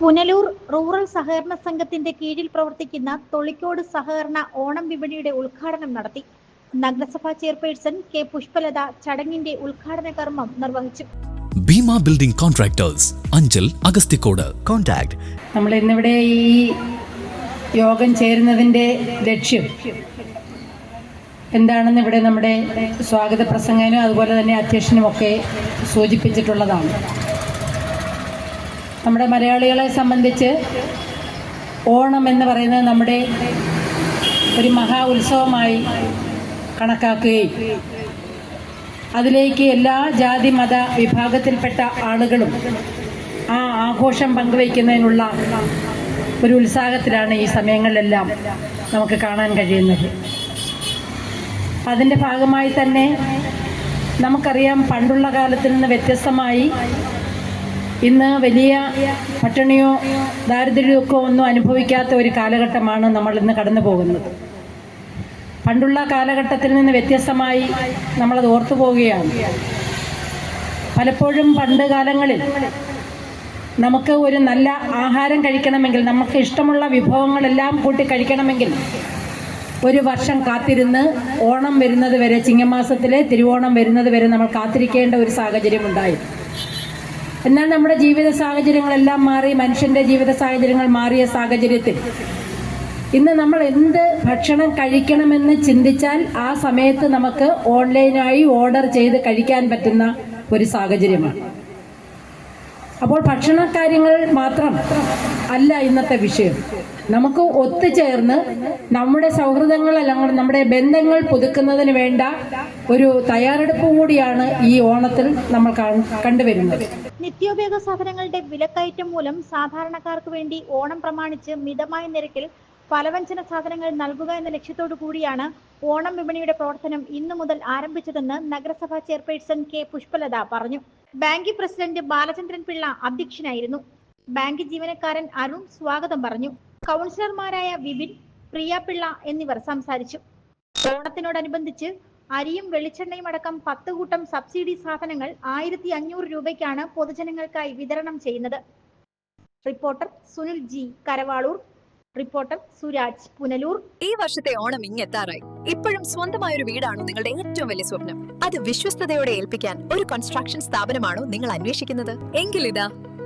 Punalur rural സഹകരണ സംഘത്തിന്റെ കീഴിൽ പ്രവർത്തിക്കുന്ന തൊളിക്കോട് സഹകരണ ഓണം വിപണിയുടെ ഉദ്ഘാടനം നടത്തി. നഗരസഭാ ചെയർപേഴ്സൺ കെ പുഷ്പലത ചടങ്ങിന്റെ ഉദ്ഘാടന കർമ്മം നിർവഹിച്ചു. Bheema building contractors Anchal Agasthikode contact. നമ്മൾ ഇന്നിവിടെ ഈ യോഗം ചേരുന്നതിന്റെ ലക്ഷ്യം എന്താണെന്ന് ഇവിടെ നമ്മുടെ സ്വാഗത പ്രസംഗനും അതുപോലെ തന്നെ അധ്യക്ഷനുമൊക്കെ സൂചിപ്പിച്ചിട്ടുള്ളതാണ്. നമ്മുടെ മലയാളികളെ സംബന്ധിച്ച് ഓണം എന്ന് പറയുന്നത് നമ്മുടെ ഒരു മഹാ ഉത്സവമായി കണക്കാക്കുകയും അതിലേക്ക് എല്ലാ ജാതി മത വിഭാഗത്തിൽപ്പെട്ട ആളുകളും ആ ആഘോഷം പങ്കുവയ്ക്കുന്നതിനുള്ള ഒരു ഉത്സാഹത്തിലാണ് ഈ സമയങ്ങളിലെല്ലാം നമുക്ക് കാണാൻ കഴിയുന്നത്. അതിന്റെ ഭാഗമായി തന്നെ നമുക്കറിയാം പണ്ടുള്ള കാലത്തിൽ നിന്ന് വ്യത്യസ്തമായി ഇന്ന് വലിയ പട്ടിണിയോ ദാരിദ്ര്യമൊക്കെ ഒന്നും അനുഭവിക്കാത്ത ഒരു കാലഘട്ടമാണ് നമ്മൾ ഇന്ന് കടന്നു പോകുന്നത്. പണ്ടുള്ള കാലഘട്ടത്തിൽ നിന്ന് വ്യത്യസ്തമായി നമ്മളത് ഓർത്തു പോവുകയാണ്. പലപ്പോഴും പണ്ട് കാലങ്ങളിൽ നമുക്ക് ഒരു നല്ല ആഹാരം കഴിക്കണമെങ്കിൽ നമുക്ക് ഇഷ്ടമുള്ള വിഭവങ്ങളെല്ലാം കൂട്ടി കഴിക്കണമെങ്കിൽ ഒരു വർഷം കാത്തിരുന്ന് ഓണം വരുന്നത് വരെ ചിങ്ങമാസത്തിലെ തിരുവോണം വരുന്നത് വരെ നമ്മൾ കാത്തിരിക്കേണ്ട ഒരു സാഹചര്യം ഉണ്ടായി എന്നാൽ നമ്മുടെ ജീവിത സാഹചര്യങ്ങളെല്ലാം മാറി മനുഷ്യന്റെ ജീവിത സാഹചര്യങ്ങൾ മാറിയ സാഹചര്യത്തിൽ ഇന്ന് നമ്മൾ എന്ത് ഭക്ഷണം കഴിക്കണമെന്ന് ചിന്തിച്ചാൽ ആ സമയത്ത് നമുക്ക് ഓൺലൈനായി ഓർഡർ ചെയ്ത് കഴിക്കാൻ പറ്റുന്ന ഒരു സാഹചര്യമാണ്. അപ്പോൾ ഭക്ഷണ കാര്യങ്ങൾ മാത്രം അല്ല ഇന്നത്തെ വിഷയം. നമുക്ക് ഒത്തുചേർന്ന് നമ്മുടെ സൗഹൃദങ്ങൾ അല്ലെങ്കിൽ നമ്മുടെ ബന്ധങ്ങൾ പുതുക്കുന്നതിന് വേണ്ട ഒരു തയ്യാറെടുപ്പ് കൂടിയാണ് ഈ ഓണത്തിൽ നമ്മൾ കാണ് കണ്ടുവരുന്നത്. നിത്യോപയോഗ സാധനങ്ങളുടെ വിലക്കയറ്റം മൂലം സാധാരണക്കാർക്ക് വേണ്ടി ഓണം പ്രമാണിച്ച് മിതമായ നിരക്കിൽ പലവ്യഞ്ജന സാധനങ്ങൾ നൽകുക എന്ന ലക്ഷ്യത്തോടു കൂടിയാണ് ഓണം വിപണിയുടെ പ്രവർത്തനം ഇന്നു മുതൽ ആരംഭിച്ചതെന്ന് നഗരസഭാ ചെയർപേഴ്സൺ കെ പുഷ്പലത പറഞ്ഞു. ബാങ്ക് പ്രസിഡന്റ് ബാലചന്ദ്രൻ പിള്ള അധ്യക്ഷനായിരുന്നു. ബാങ്ക് ജീവനക്കാരൻ അരുൺ സ്വാഗതം പറഞ്ഞു. കൗൺസിലർമാരായ വിപിൻ പ്രിയ പിള്ള എന്നിവർ സംസാരിച്ചു. ഓണത്തിനോടനുബന്ധിച്ച് അരിയും വെളിച്ചെണ്ണയും അടക്കം പത്ത് കൂട്ടം സബ്സിഡി സാധനങ്ങൾ ആയിരത്തി അഞ്ഞൂറ് രൂപയ്ക്കാണ് പൊതുജനങ്ങൾക്കായി വിതരണം ചെയ്യുന്നത്. Reporter Sunil G Karavaloor. Reporter Suraj Punalur. ഈ വർഷത്തെ ഓണം ഇങ്ങെത്താറായി. ഇപ്പോഴും സ്വന്തമായ ഒരു വീടാണോ നിങ്ങളുടെ ഏറ്റവും വലിയ സ്വപ്നം? അത് വിശ്വസ്തയോടെ ഏൽപ്പിക്കാൻ ഒരു കൺസ്ട്രക്ഷൻ സ്ഥാപനമാണോ നിങ്ങൾ അന്വേഷിക്കുന്നത്? എങ്കിലിതാ